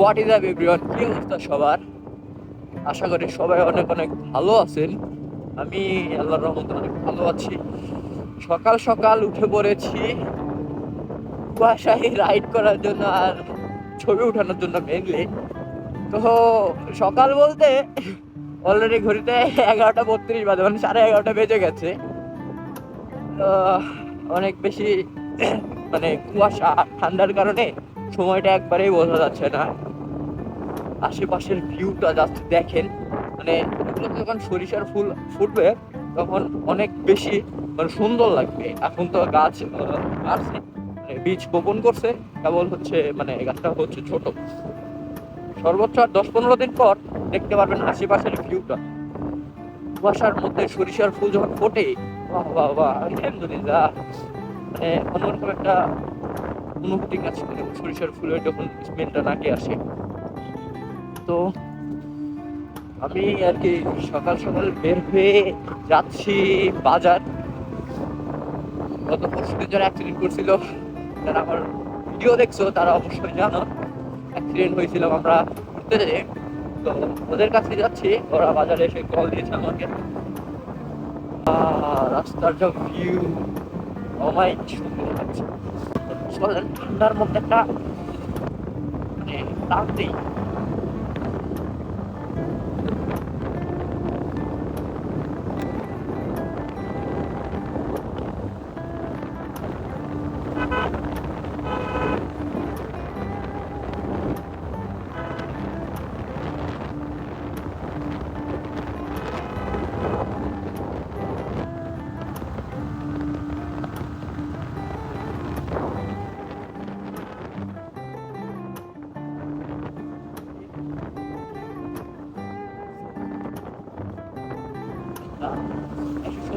What is up everyone কি অবস্থা সবার? আশা করি সবাই অনেক অনেক ভালো আছেন। আমি আল্লাহর রহমতে অনেক ভালো আছি। সকাল সকাল উঠে পড়েছি। কুয়াশায় রাইড করার জন্য আর ছবি ওঠানোর জন্য মেনলি তো সকাল বলতে অলরেডি ঘড়িতে এগারোটা বত্রিশ বাজে মানে সাড়ে এগারোটা বেজে গেছে। অনেক বেশি মানে কুয়াশা, ঠান্ডার কারণে সময়টা একবারেই বোঝা যাচ্ছে না। আশেপাশের ভিউটা জাস্ট দেখেন। মানে যখন সরিষার ফুল ফুটবে তখন অনেক বেশি মানে সুন্দর লাগবে। এখন তো গাছ আহ, আছে মানে বীজ বপন করছে কেবল হচ্ছে মানে গাছটা হচ্ছে ছোট। সর্বোচ্চ আর দশ পনেরো দিন পর দেখতে পারবেন আশেপাশের ভিউটা কুয়াশার মধ্যে সরিষার ফুল যখন ফোটে বাহ বাহ বাহ আলহামদুলিল্লাহ। মানে অন্যরকম একটা অনুভূতি কাজ করে সরিষার ফুলের যখন স্মেলটা নাকে আসে। তো। আমি আর কি সকাল সকাল বের হয়ে যাচ্ছি বাজার। গত পরশু দিন যারা অ্যাক্সিডেন্ট করছিল যারা আমার ভিডিও দেখছ, তারা অবশ্যই জানো। অ্যাক্সিডেন্ট হয়েছিলাম আমরা ঘুরতে যেয়ে। তো ওদের কাছে যাচ্ছি, ওরা বাজারে এসে কল দিয়েছে আমাকে। রাস্তার যা ভিউ অমাই সুন্দর লাগছে। ঠান্ডার মধ্যে একটা মানে টান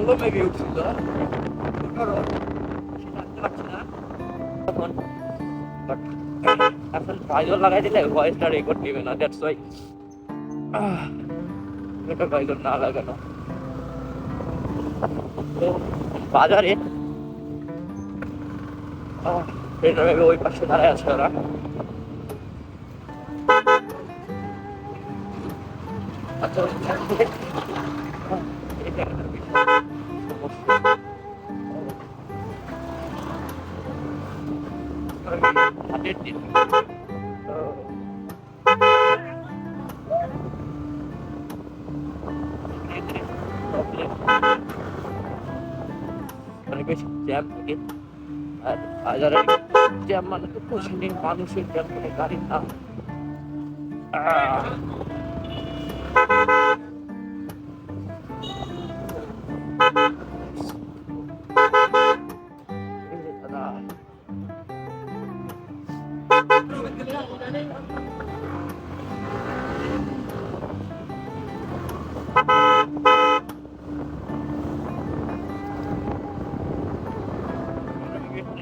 ষোলো মেবি উঠছিল ভাইজর লাগাই দিলে ভয়েসটা রেকর্ড নেবে না দ্যাটস ওয়াই এটা ভাইজর না লাগানো। তো বাজারে ট্রেনটা ভেবে ওই পাশে দাঁড়ায় আছে ওরা। আচ্ছা অনেক বেশি জ্যাম মানে তো প্রচুর মানুষের জ্যাম মানে গাড়ির না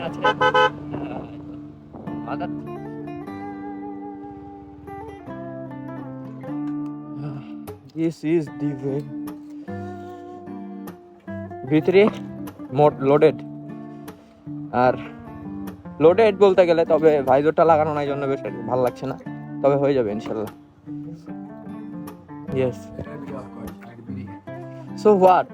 This is the way. ভিতরে মোট লোডেড আর লোডেড বলতে গেলে তবে ভাইজোরটা লাগানো নাই জন্য বেশ ভালো লাগছে না। তবে হয়ে যাবে ইনশাল্লাহ। Yes so what